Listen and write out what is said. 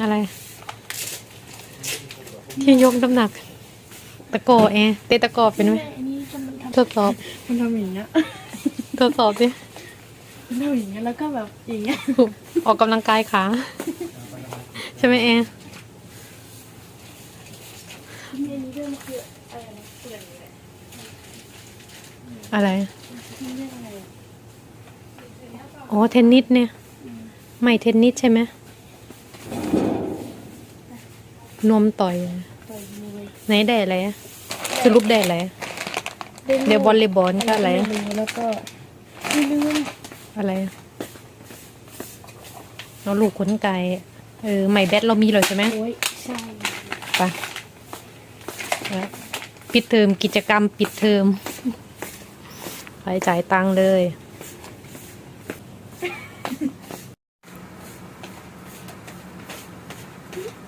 อะไร ที่ยกน้ำหนัก ตะกอแอเตะตะกอเป็นไหมอันนี้จะมันททดสอบำมันทำอย่างเงี้ยทดสอบดิมันทำอย่างเงี้ยแล้วก็แบบอย่างเงี้ยออกกำลังกายขาใช่ไหมแอมีอันนี้ด้วยมันคืออะไรนะเปลือกนี่แหละอะไรมันเรียกอะไรอะอ๋อเทนนิสเนี่ย ไม่เทนนิสใช่ไหม นวมต่อย ต่อยมวยไหนได้อะไรอะสรุปได้อะไรอะเดี๋ยวบอลเลย์บอลก็อะไรอะม่รู้แล้วก็ไม่รู้อะไรอะเราลูกขนไก่เออใหม่แบตเรามีเลยใช่ไหมโอ้ยใช่ไปแล้วปิดเทอมกิจกรรมปิดเทอมไปจ่ายตังค์เลยอ